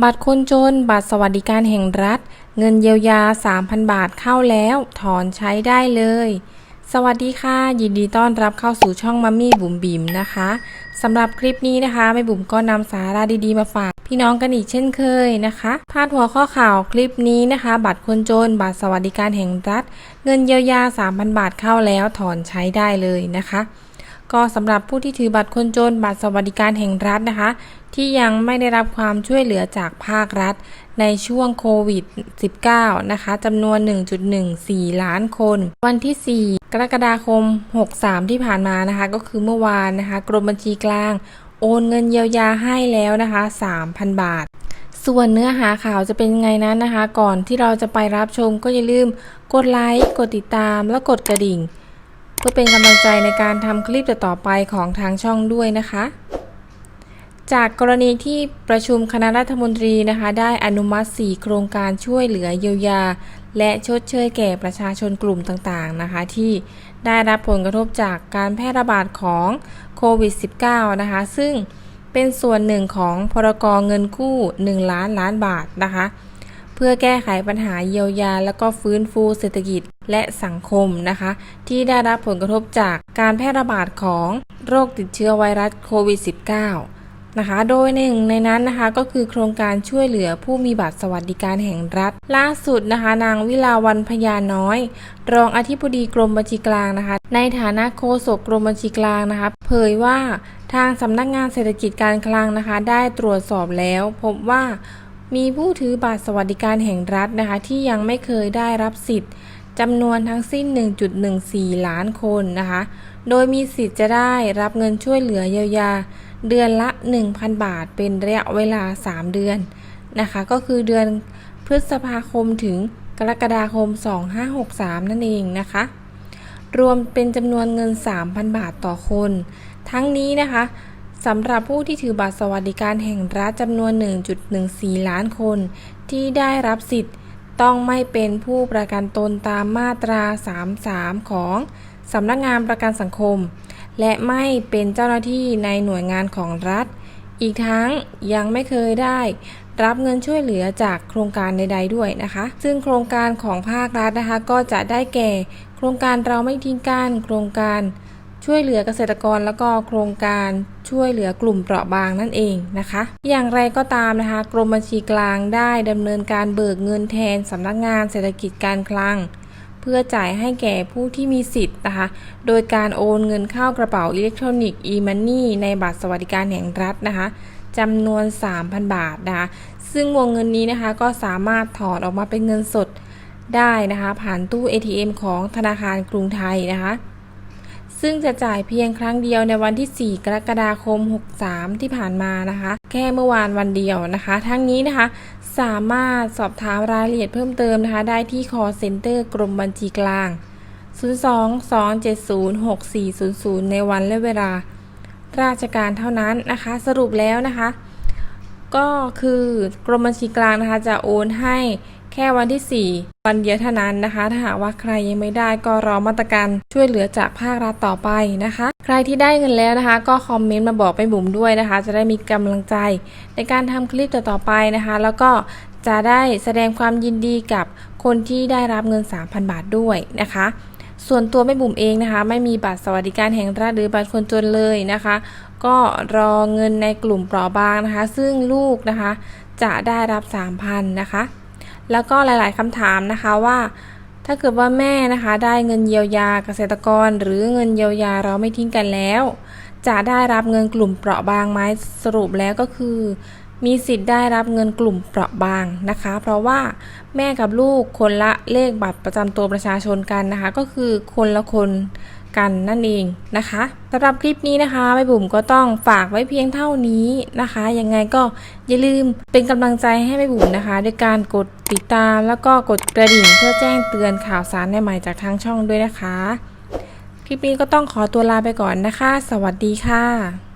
บัตรคนจน บัตรสวัสดิการแห่งรัฐ เงินเยียวยา 3,000 บาทเข้าแล้ว ถอนใช้ได้เลย สวัสดีค่ะ ยินดีต้อนรับเข้าสู่ช่องมัมมี่บุ๋มบิ๋มนะคะสำหรับคลิปนี้นะคะแม่บุ๋มก็นำสาระดีๆมาฝาก พี่น้องกันอีกเช่นเคยนะคะ พาดหัวข้อข่าวคลิปนี้นะคะ บัตรคนจน บัตรสวัสดิการแห่งรัฐ เงินเยียวยา 3,000 บาทเข้าแล้ว ถอนใช้ได้เลยนะคะ ก็สำหรับผู้ที่ถือบัตรคนจนบัตรสวัสดิการแห่งรัฐนะคะ ที่ยังไม่ได้รับความช่วยเหลือจากภาครัฐ ในช่วงโควิด -19 นะคะจำนวน 1.14 ล้านคน วันที่ 4 กรกฎาคม 63 ที่ผ่านมานะคะ ก็คือเมื่อวานนะคะ กรมบัญชีกลาง โอนเงินเยียวยาให้แล้วนะคะ 3,000 บาทส่วนเนื้อหาข่าวจะเป็นไงนั้นนะคะ ก่อนที่เราจะไปรับชมก็อย่าลืมกดไลค์ กดติดตาม และกดกระดิ่ง พื่อเป็นกำลังใจในการทำคลิปต่อไปของทางช่องด้วยนะคะ จากกรณีที่ประชุมคณะรัฐมนตรีนะคะ ได้อนุมัติ 4 โครงการช่วยเหลือเยียวยา และชดเชยแก่ประชาชนกลุ่มต่างๆนะคะ ที่ได้รับผลกระทบจากการแพร่ระบาดของโควิด -19 นะคะ ซึ่งเป็นส่วนหนึ่งของพรกเงินกู้ 1 ล้านล้านบาทนะคะ พื่อแก้ไขปัญหาเยียวยา และก็ฟื้นฟูเศรษฐกิจและสังคมนะคะ ที่ได้รับผลกระทบจากการแพร่ระบาดของโรคติดเชื้อไวรัสโควิด -19 นะคะ โดยหนึ่งในนั้นนะคะก็คือโครงการช่วยเหลือผู้มีบัตรสวัสดิการแห่งรัฐ ล่าสุดนะคะ นางวิลาวันพยาน้อย รองอธิบดีกรมบัญชีกลางนะคะ ในฐานะโฆษกกรมบัญชีกลางนะคะ เผยว่าทางสำนักงานเศรษฐกิจการคลังนะคะ ได้ตรวจสอบแล้ว พบว่า มีผู้ถือบัตรสวัสดิการแห่งรัฐนะคะที่ยังไม่เคยได้รับสิทธิ์จำนวนทั้งสิ้น 1.14 ล้านคนนะคะ โดยมีสิทธิ์จะได้รับเงินช่วยเหลือเยียวยา เดือนละ 1,000 บาท เป็นระยะเวลา 3 เดือนนะคะ ก็คือเดือนพฤษภาคมถึงกรกฎาคม 2563 นั่นเองนะคะ รวมเป็นจำนวนเงิน 3,000 บาทต่อคน ทั้งนี้นะคะ สำหรับผู้ที่ถือบัตรสวัสดิการแห่งรัฐจำนวน 1.14 ล้านคน ที่ได้รับสิทธิ์ต้องไม่เป็นผู้ประกันตนตามมาตรา 33 ของสำนักงานประกันสังคม และไม่เป็นเจ้าหน้าที่ในหน่วยงานของรัฐ อีกทั้งยังไม่เคยได้รับเงินช่วยเหลือจากโครงการใด ๆ ด้วยนะคะ ซึ่งโครงการของภาครัฐนะคะ ก็จะได้แก่ โครงการเราไม่ทิ้งกัน โครงการ ช่วยเหลือเกษตรกรแล้วก็โครงการช่วยเหลือกลุ่มเปราะบางนั่นเองนะคะ อย่างไรก็ตามนะคะ กรมบัญชีกลางได้ดำเนินการเบิกเงินแทนสำนักงานเศรษฐกิจการคลัง เพื่อจ่ายให้แก่ผู้ที่มีสิทธิ์นะคะ โดยการโอนเงินเข้ากระเป๋าอิเล็กทรอนิกส์ e-money ในบัตรสวัสดิการแห่งรัฐนะคะจำนวน 3,000 บาทนะคะซึ่งวงเงินนี้นะคะก็สามารถถอนออกมาเป็นเงินสดได้นะคะ ผ่านตู้ ATM ของธนาคารกรุงไทยนะคะ ซึ่งจะจ่ายเพียงครั้งเดียวในวันที่ 4 กรกฎาคม 63 ที่ผ่านมานะคะ แค่เมื่อวานวันเดียวนะคะ ทั้งนี้นะคะ สามารถสอบถามรายละเอียดเพิ่มเติมนะคะ ได้ที่ call center กรมบัญชีกลาง 02-270-6400 ในวันและเวลา ราชการเท่านั้นนะคะ สรุปแล้วนะคะ ก็คือกรมบัญชีกลางนะคะจะโอนให้ แค่วันที่ 4 วันเดียวเท่านั้นนะคะ ถ้าหากว่าใครยังไม่ได้ก็รอมาตรการช่วยเหลือจากภาครัฐต่อไปนะคะ ใครที่ได้เงินแล้วนะคะ ก็คอมเมนต์มาบอกไปบุ๋มด้วยนะคะ จะได้มีกำลังใจในการทำคลิปต่อๆไปนะคะ แล้วก็จะได้แสดงความยินดีกับคนที่ได้รับเงิน 3,000 บาทด้วยนะคะ ส่วนตัวแม่บุ๋มเองนะคะ ไม่มีบัตรสวัสดิการแห่งรัฐหรือบัตรคนจนเลยนะคะ ก็รอเงินในกลุ่มเปราะบางนะคะ ซึ่งลูกนะคะ จะได้รับ 3,000นะคะ แล้วก็หลายๆคำถามนะคะว่า ถ้าเกิดว่าแม่นะคะได้เงินเยียวยาเกษตรกร หรือเงินเยียวยาเราไม่ทิ้งกันแล้ว จะได้รับเงินกลุ่มเปราะบางไหมสรุปแล้วก็คือ มีสิทธิ์ได้รับเงินกลุ่มเปราะบางนะคะ เพราะว่าแม่กับลูกคนละเลขบัตรประจำตัวประชาชนกันนะคะ ก็คือคนละคนกันนั่นเองนะคะสำหรับคลิปนี้นะคะแม่บุ๋มก็ต้องฝากไว้เพียงเท่านี้นะคะ ยังไงก็อย่าลืมเป็นกำลังใจให้แม่บุ๋มนะคะ ด้วยการกด ติดตามแล้วก็กดกระดิ่งเพื่อแจ้งเตือนข่าวสารใหม่ๆจากทางช่องด้วยนะคะ คลิปนี้ก็ต้องขอตัวลาไปก่อนนะคะ สวัสดีค่ะ